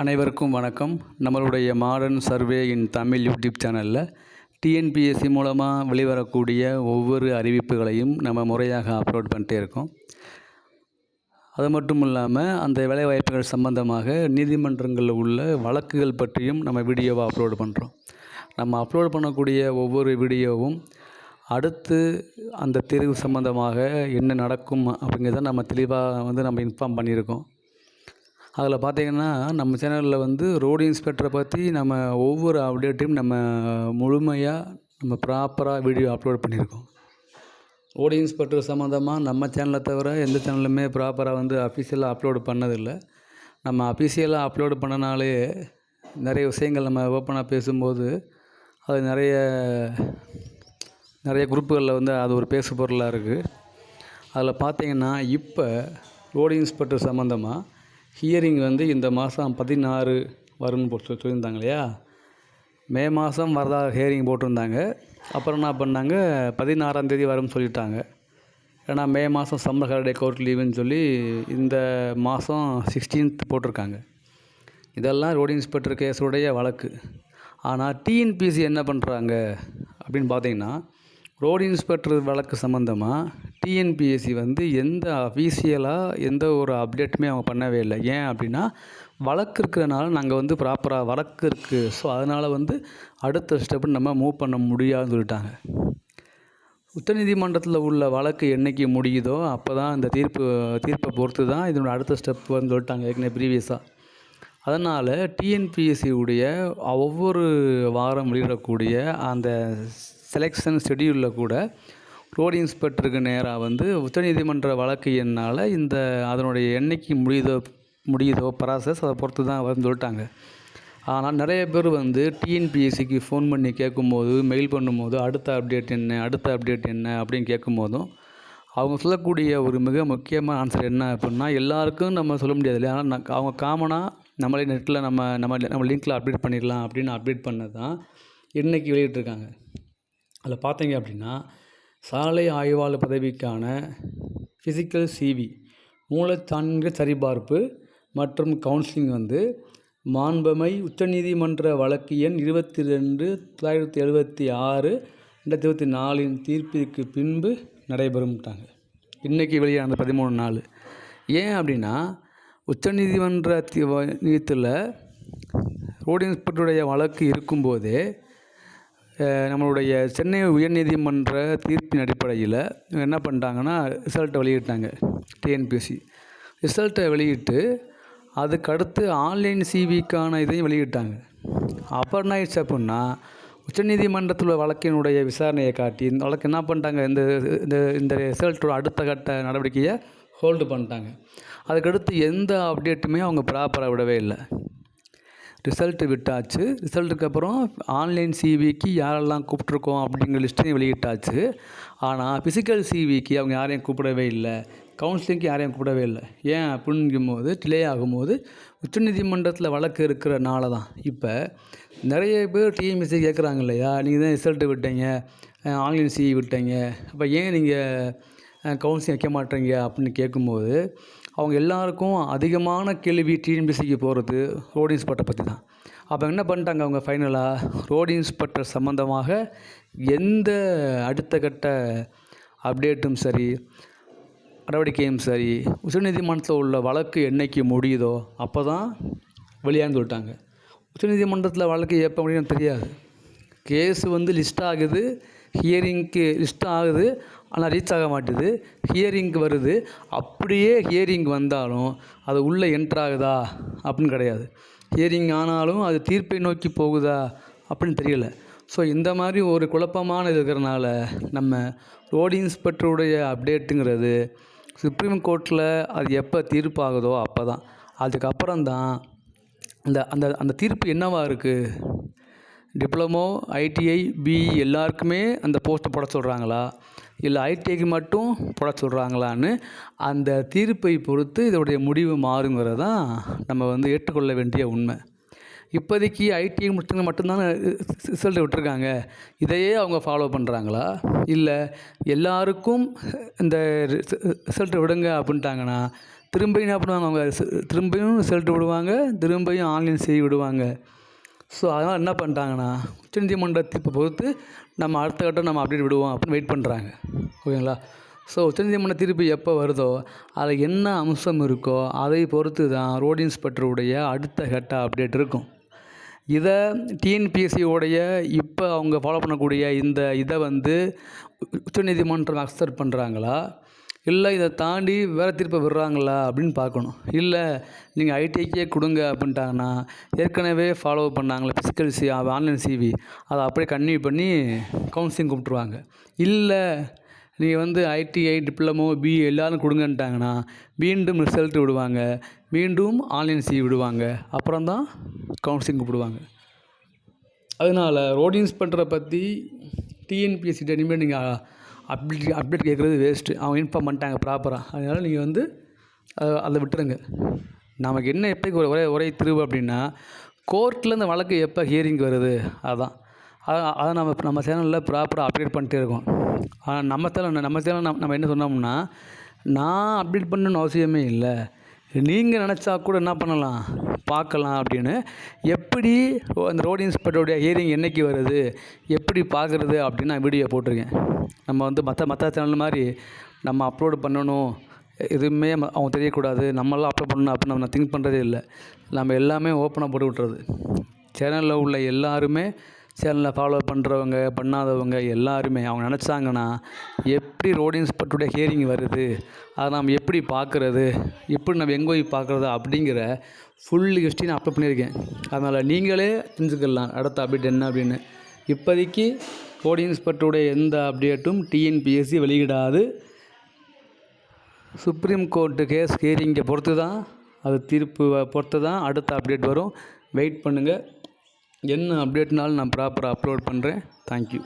அனைவருக்கும் வணக்கம். நம்மளுடைய modern survey in Tamil YouTube சேனலில் டிஎன்பிஎஸ்சி மூலமாக வெளிவரக்கூடிய ஒவ்வொரு அறிவிப்புகளையும் நம்ம முறையாக அப்லோட் பண்ணிட்டே இருக்கோம். அது மட்டும் இல்லாமல் அந்த வேலைவாய்ப்புகள் சம்பந்தமாக நீதிமன்றங்களில் உள்ள வழக்குகள் பற்றியும் நம்ம வீடியோவை அப்லோட் பண்ணுறோம் நம்ம அப்லோட் பண்ணக்கூடிய ஒவ்வொரு வீடியோவும் அடுத்து அந்த தேர்வு சம்பந்தமாக என்ன நடக்கும் அப்படிங்கிறத நம்ம தெளிவாக வந்து நம்ம இன்ஃபார்ம் பண்ணியிருக்கோம். அதில் பார்த்தீங்கன்னா நம்ம சேனலில் வந்து ரோடு இன்ஸ்பெக்டரை பற்றி நம்ம ஒவ்வொரு அப்டேட்டையும் நம்ம முழுமையாக நம்ம ப்ராப்பராக வீடியோ அப்லோட் பண்ணியிருக்கோம். ரோடு இன்ஸ்பெக்டர் சம்மந்தமாக நம்ம சேனலை தவிர எந்த சேனலுமே ப்ராப்பராக வந்து அஃபிஷியலாக அப்லோடு பண்ணதில்லை. நம்ம அஃபிஷியலாக அப்லோடு பண்ணனாலே நிறைய விஷயங்கள் நம்ம ஓப்பனாக பேசும்போது அது நிறைய நிறைய குரூப்புகளில் வந்து அது ஒரு பேசு பொருளாக இருக்குது. அதில் பார்த்தீங்கன்னா இப்போ ரோடு இன்ஸ்பெக்டர் சம்மந்தமாக ஹியரிங் வந்து இந்த மாதம் பதினாறு வரும்னு போட்டு சொல்லி- சொல்லியிருந்தாங்க இல்லையா? மே மாதம் வரதா ஹியரிங் போட்டிருந்தாங்க. அப்புறம் என்ன பண்ணாங்க? பதினாறாம் தேதி வரும்னு சொல்லிட்டாங்க. ஏன்னா மே மாதம் சம்மர் ஹாலிடே கோர்ட் லீவுன்னு சொல்லி இந்த மாதம் சிக்ஸ்டீன்த் போட்டிருக்காங்க. இதெல்லாம் ரோடு இன்ஸ்பெக்டர் கேஸுடைய வழக்கு. ஆனால் டிஎன்பிசி என்ன பண்ணுறாங்க அப்படின்னு பார்த்தீங்கன்னா ரோடு இன்ஸ்பெக்டர் வழக்கு சம்மந்தமாக டிஎன்பிஎஸ்சி வந்து எந்த அஃபீஷியலாக எந்த ஒரு அப்டேட்டுமே அவங்க பண்ணவே இல்லை. ஏன் அப்படின்னா வழக்கு இருக்கிறனால நாங்கள் வந்து ப்ராப்பராக வழக்கு இருக்குது ஸோ அதனால் வந்து அடுத்த ஸ்டெப்பு நம்ம மூவ் பண்ண முடியாதுன்னு சொல்லிட்டாங்க. உச்சநீதிமன்றத்தில் உள்ள வழக்கு என்னைக்கு முடியுதோ அப்போ தான் இந்த தீர்ப்பு தீர்ப்பை பொறுத்து தான் இதனோட அடுத்த ஸ்டெப் வந்து சொல்லிட்டாங்க ஏற்கனவே ப்ரீவியஸாக அதனால் டிஎன்பிஎஸ்சி உடைய ஒவ்வொரு வாரம் வெளியிடக்கூடிய அந்த செலெக்ஷன் ஷெடியூலில் கூட ரோடு இன்ஸ்பெக்டருக்கு நேராக வந்து உச்சநீதிமன்ற வழக்கு என்னால் இந்த அதனுடைய என்னைக்கு முடியுதோ முடியுதோ ப்ராசஸ் அதை பொறுத்து தான் வரும்னு சொல்லிட்டாங்க. ஆனால் நிறைய பேர் வந்து டிஎன்பிஎஸ்சிக்கு ஃபோன் பண்ணி கேட்கும்போது மெயில் பண்ணும்போது அடுத்த அப்டேட் என்ன அடுத்த அப்டேட் என்ன அப்படின்னு கேட்கும்போதும் அவங்க சொல்லக்கூடிய ஒரு மிக முக்கியமான ஆன்சர் என்ன அப்படின்னா எல்லாருக்கும் நம்ம சொல்ல முடியாது இல்லையா ஆனால் நான் அவங்க காமனாக நம்மளே நெட்டில் நம்ம நம்ம நம்ம லிங்க்கில் அப்டேட் பண்ணிடலாம் அப்படின்னு அப்டேட் பண்ணது தான் இன்றைக்கி வெளியிட்ருக்காங்க அதில் பார்த்தீங்க அப்படின்னா சாலை ஆய்வாளர் பதவிக்கான ஃபிசிக்கல் சிவி மூலச்சான்று சரிபார்ப்பு மற்றும் கவுன்சிலிங் வந்து மாண்பமை உச்சநீதிமன்ற வழக்கு எண் இருபத்தி ரெண்டு தொள்ளாயிரத்தி எழுபத்தி ஆறு ரெண்டாயிரத்தி இருபத்தி நாலின் தீர்ப்பிற்கு பின்பு நடைபெறும்ட்டாங்க. இன்றைக்கி வெளியான பதிமூணு நாள். ஏன் அப்படின்னா உச்சநீதிமன்ற நீதித்தில் ரோடு இன்ஸ்பெக்டருடைய வழக்கு இருக்கும்போதே நம்மளுடைய சென்னை உயர்நீதிமன்ற தீர்ப்பின் அடிப்படையில் இவங்க என்ன பண்ணிட்டாங்கன்னா ரிசல்ட்டை வெளியிட்டாங்க டிஎன்பிஎஸ்சி ரிசல்ட்டை வெளியிட்டு அதுக்கடுத்து ஆன்லைன் சிவிக்கான இதையும் வெளியிட்டாங்க. அப்புறம் என்ன ஆயிடுச்சு அப்புடின்னா உச்சநீதிமன்றத்தில் உள்ள வழக்கினுடைய விசாரணையை காட்டி இந்த வழக்கு என்ன பண்ணிட்டாங்க இந்த இந்த இந்த ரிசல்ட்டோட அடுத்த கட்ட நடவடிக்கையை ஹோல்டு பண்ணிட்டாங்க. அதுக்கடுத்து எந்த அப்டேட்டுமே அவங்க ப்ராப்பராக விடவே இல்லை. ரிசல்ட்டு விட்டாச்சு. ரிசல்ட்டுக்கு அப்புறம் ஆன்லைன் சிவிக்கு யாரெல்லாம் கூப்பிட்ருக்கோம் அப்படிங்கிற லிஸ்ட்டையும் வெளியிட்டாச்சு. ஆனால் ஃபிசிக்கல் சிவிக்கு அவங்க யாரையும் கூப்பிடவே இல்லை. கவுன்சிலிங்க்கு யாரையும் கூப்பிடவே இல்லை. ஏன் அப்படிங்கும்போது டிலே ஆகும்போது உச்சநீதிமன்றத்தில் வழக்கு இருக்கிறனால தான். இப்போ நிறைய பேர் டிஎம்எஸ்சி கேட்குறாங்க இல்லையா? நீங்கள் தான் ரிசல்ட்டு விட்டீங்க. ஆன்லைன் சிவி விட்டீங்க. அப்போ ஏன் நீங்கள் கவுன்சிலிங் வைக்க மாட்டீங்க? அப்படின்னு கேட்கும்போது அவங்க எல்லாருக்கும் அதிகமான கேள்வி டிஎன்பிசிக்கு போகிறது ரோடு இன்ஸ்பெக்டர் பற்றி தான் அப்போ என்ன பண்ணிட்டாங்க அவங்க ஃபைனலாக ரோடு இன்ஸ்பெக்டர் சம்மந்தமாக எந்த அடுத்த கட்ட அப்டேட்டும் சரி நடவடிக்கையும் சரி உச்சநீதிமன்றத்தில் உள்ள வழக்கு என்னைக்கு முடியுதோ அப்போ தான் வெளியான்னு சொல்லிட்டாங்க உச்சநீதிமன்றத்தில் வழக்கு எப்போ முடியும்னு தெரியாது. கேஸ் வந்து லிஸ்ட் ஆகுது. ஹியரிங்க்கு லிஸ்ட் ஆகுது ஆனால் ரீச் ஆக மாட்டுது. ஹியரிங்க்கு வருது. அப்படியே ஹியரிங் வந்தாலும் அது உள்ளே என்ட்ராகுதா அப்படின்னு கிடையாது. ஹியரிங் ஆனாலும் அது தீர்ப்பை நோக்கி போகுதா? அப்படின்னு தெரியல. ஸோ இந்த மாதிரி ஒரு குழப்பமான இருக்கிறனால நம்ம ரோடு இன்ஸ்பெக்டருடைய அப்டேட்டுங்கிறது சுப்ரீம் கோர்ட்டில் அது எப்போ தீர்ப்பாகுதோ அப்போ தான் அதுக்கப்புறம் தான் அந்த அந்த அந்த தீர்ப்பு என்னவா இருக்குது டிப்ளமோ ஐடிஐ பிஇ எல்லாருக்குமே அந்த போஸ்ட்டை போட சொல்கிறாங்களா இல்லை ஐடிஐக்கு மட்டும் போட சொல்கிறாங்களான்னு அந்த தீர்ப்பை பொறுத்து இதோடைய முடிவு மாறுங்கிறது தான் நம்ம வந்து ஏற்றுக்கொள்ள வேண்டிய உண்மை. இப்போதைக்கு ஐடிஐ முடிச்சவங்க மட்டும்தானே ரிசல்ட் விட்டுருக்காங்க. இதையே அவங்க ஃபாலோ பண்ணுறாங்களா இல்லை எல்லாருக்கும் இந்த ரிசல்ட் விடுங்க அப்படின்ட்டாங்கன்னா திரும்பியும் என்ன பண்ணுவாங்க அவங்க? திரும்பியும் ரிசல்ட் விடுவாங்க திரும்பியும் ஆன்லைன் செய்ய விடுவாங்க. ஸோ அதனால் என்ன பண்ணிட்டாங்கன்னா உச்சநீதிமன்ற தீர்ப்பை பொறுத்து நம்ம அடுத்த கட்டம் நம்ம அப்டேட் விடுவோம் அப்படின்னு வெயிட் பண்ணுறாங்க ஓகேங்களா? ஸோ உச்சநீதிமன்ற தீர்ப்பு எப்போ வருதோ அதில் என்ன அம்சம் இருக்கோ அதை பொறுத்து தான் ரோட் இன்ஸ்பெக்டருடைய அடுத்த கட்ட அப்டேட் இருக்கும். இதை டிஎன்பிஎஸ்சியோடைய இப்போ அவங்க ஃபாலோ பண்ணக்கூடிய இந்த இதை வந்து உச்சநீதிமன்றம் அக்செப்ட் பண்ணுறாங்களா இல்லை இதை தாண்டி வேறு தீர்ப்பை விடுறாங்களா அப்படின்னு பார்க்கணும். இல்லை நீங்கள் ஐடிஐக்கே கொடுங்க அப்படின்ட்டாங்கன்னா ஏற்கனவே ஃபாலோ பண்ணாங்களே ஃபிசிக்கல் சி ஆன்லைன் சிவி அதை அப்படியே கன்டினியூ பண்ணி கவுன்சிலிங் கூப்பிட்ருவாங்க இல்லை நீங்கள் வந்து ஐடிஐ டிப்ளமோ பிஇ எல்லாரும் கொடுங்கன்ட்டாங்கன்னா மீண்டும் ரிசல்ட் விடுவாங்க. மீண்டும் ஆன்லைன் சிவி விடுவாங்க. அப்புறம் தான் கவுன்சிலிங் கூப்பிடுவாங்க. அதனால் ரோடு இன்ஸ்பெக்டரை பற்றி டிஎன்பிஎஸ்சி இனிமேல் நீங்கள் அப்டேட் அப்டேட் கேட்குறது வேஸ்ட்டு அவங்க இன்ஃபார்ம் பண்ணிட்டாங்க ப்ராப்பராக அதனால் நீங்கள் வந்து அதை அதை விட்டுருங்க. நமக்கு என்ன எப்போ ஒரே ஒரே திருவு அப்படின்னா கோர்ட்டில் இந்த வழக்கு எப்போ ஹியரிங் வருது? அதான். அதை நம்ம நம்ம சேனலில் ப்ராப்பராக அப்டேட் பண்ணிட்டே இருக்கோம். ஆனால் நம்ம சேனல் நம்ம சேனல் நம்ம நம்ம என்ன சொன்னோம்னா நான் அப்டேட் பண்ணணும்னு அவசியமே இல்லை. நீங்கள் நினச்சா கூட என்ன பண்ணலாம்? பார்க்கலாம் அப்படின்னு. எப்படி அந்த ரோடு இன்ஸ்பெக்டருடைய ஹியரிங் என்னைக்கு வருது? எப்படி பார்க்குறது அப்படின்னு நான் வீடியோ போட்டிருக்கேன். நம்ம வந்து மற்ற மற்ற சேனல் மாதிரி நம்ம அப்லோடு பண்ணணும். எதுவுமே அவங்க தெரியக்கூடாது. நம்மளாம் அப்லோட் பண்ணணும் அப்படின்னு நம்ம திங்க் பண்ணுறதே இல்லை. நம்ம எல்லாமே ஓப்பனாக போட்டு விட்டுறது. சேனலில் உள்ள எல்லாருமே சேனலில் ஃபாலோ பண்ணுறவங்க பண்ணாதவங்க எல்லாருமே அவங்க நினச்சாங்கன்னா எப்படி ரோட் இன்ஸ்பெக்டருடைய ஹியரிங் வருது அதை நம்ம எப்படி பார்க்குறது எப்படி நம்ம எங்கே போய் பார்க்குறது அப்படிங்கிற ஃபுல் ஹிஸ்ட்ரி நான் அப்லோட் பண்ணியிருக்கேன். அதனால் நீங்களே தெரிஞ்சுக்கலாம் அடுத்த அப்டேட் என்ன அப்படின்னு. இப்போதைக்கு ரோட் இன்ஸ்பெக்டருடைய எந்த அப்டேட்டும் டிஎன்பிஎஸ்சி வெளியிடாது. சுப்ரீம் கோர்ட்டு கேஸ் ஹியரிங்கை பொறுத்து தான் அது தீர்ப்பு பொறுத்து தான் அடுத்த அப்டேட் வரும். வெயிட் பண்ணுங்கள் என்ன அப்டேட்னாலும் நான் ப்ராப்பராக அப்லோட் பண்ணுறேன் தேங்க்யூ